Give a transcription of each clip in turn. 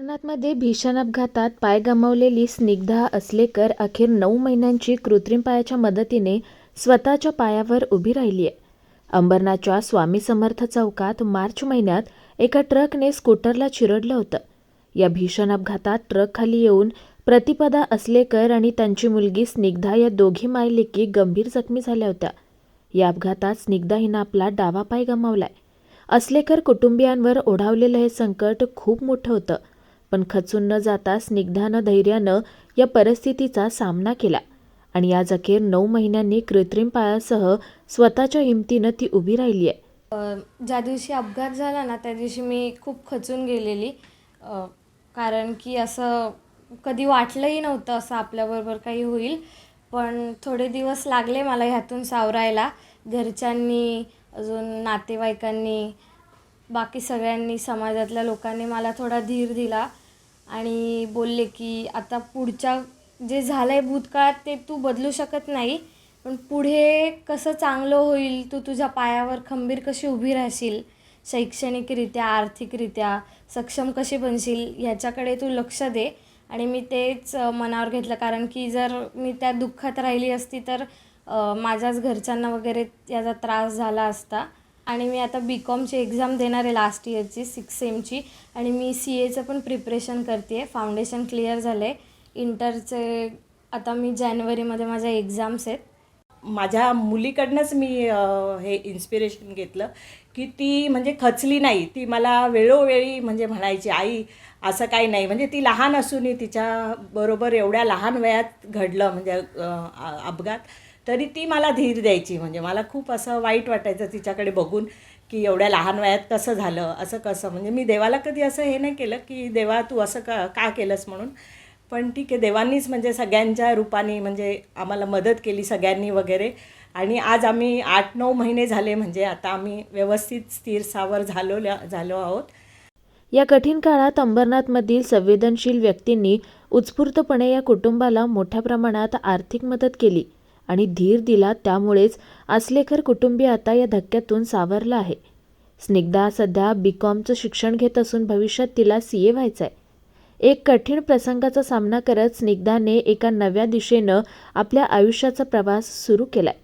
अंबरनाथमध्ये भीषण अपघातात पाय गमावलेली स्निग्धा असलेकर अखेर नऊ महिन्यांची कृत्रिम पायाच्या मदतीने स्वतःच्या पायावर उभी राहिली आहे अंबरनाथच्या स्वामी समर्थ चौकात मार्च महिन्यात एका ट्रकने स्कूटरला चिरडलं होतं. या भीषण अपघातात ट्रकखाली येऊन प्रतिपदा असलेकर आणि त्यांची मुलगी स्निग्धा या दोघी मायलेकी गंभीर जखमी झाल्या होत्या. या अपघातात स्निग्धा हिनं आपला डावा पाय गमावलाय. असलेकर कुटुंबियांवर ओढावलेलं हे संकट खूप मोठं होतं. पण खचून न जाता स्निग्धानं धैर्यानं या परिस्थितीचा सामना केला. आणि आज अखेर नऊ महिन्यांनी कृत्रिम पायासह स्वतःच्या हिमतीनं ती उभी राहिली आहे. ज्या दिवशी अपघात झाला ना त्या दिवशी मी खूप खचून गेलेली. कारण की असं कधी वाटलंही नव्हतं असं आपल्याबरोबर काही होईल. पण थोडे दिवस लागले मला ह्यातून सावरायला. घरच्यांनी अजून नातेवाईकांनी बाकी सगळ्यांनी समाजातल्या लोकांनी मला थोडा धीर दिला आणि बोलले की आता पुढच्या जे झालं आहे भूतकाळात ते तू बदलू शकत नाही पण पुढे कसं चांगलं होईल तू तुझ्या पायावर खंबीर कशी उभी राहशील शैक्षणिकरित्या आर्थिकरित्या सक्षम कशी बनशील ह्याच्याकडे तू लक्ष दे. आणि मी तेच मनावर घेतलं. कारण की जर मी त्या दुःखात राहिली असती तर माझ्याच घरच्यांना वगैरे याचा त्रास झाला असता. आणि मी आता बी कॉमची एक्झाम देणार आहे लास्ट इयरची सिक्स सेमची आणि मी सी एचं पण प्रिपरेशन करते आहे फाउंडेशन क्लिअर झालं आहे इंटरचे आता मी जानेवारीमध्ये माझ्या एक्झाम्स आहेत. माझ्या मुलीकडनंच मी हे इन्स्पिरेशन घेतलं की ती म्हणजे खचली नाही. ती मला वेळोवेळी म्हणजे म्हणायची आई असं काही नाही. म्हणजे ती लहान असूनही तिच्याबरोबर एवढ्या लहान वयात घडलं म्हणजे अपघात. तरी ती मला धीर द्यायची. म्हणजे मला खूप असं वाईट वाटायचं तिच्याकडे बघून की एवढ्या लहान वयात कसं झालं असं कसं. म्हणजे मी देवाला कधी असं हे नाही केलं की देवा तू असं का का केलंस म्हणून. पण ठीक आहे देवांनीच म्हणजे सगळ्यांच्या रूपाने म्हणजे आम्हाला मदत केली सगळ्यांनी वगैरे. आणि आज आम्ही आठ नऊ महिने झाले म्हणजे आता आम्ही व्यवस्थित स्थिर सावर झालो झालो आहोत. या कठीण काळात अंबरनाथमधील संवेदनशील व्यक्तींनी उत्स्फूर्तपणे या कुटुंबाला मोठ्या प्रमाणात आर्थिक मदत केली. आणि धीर दिला त्यामुळेच आसलेकर कुटुंबीय आता या धक्क्यातून सावरलं आहे. स्निग्धा सध्या बी कॉमचं शिक्षण घेत असून भविष्यात तिला सी ए व्हायचं आहे एक कठीण प्रसंगाचा सामना करत स्निग्धाने एका नव्या दिशेनं आपल्या आयुष्याचा प्रवास सुरू केलाय.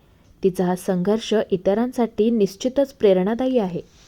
तिचा हा संघर्ष इतरांसाठी निश्चितच प्रेरणादायी आहे.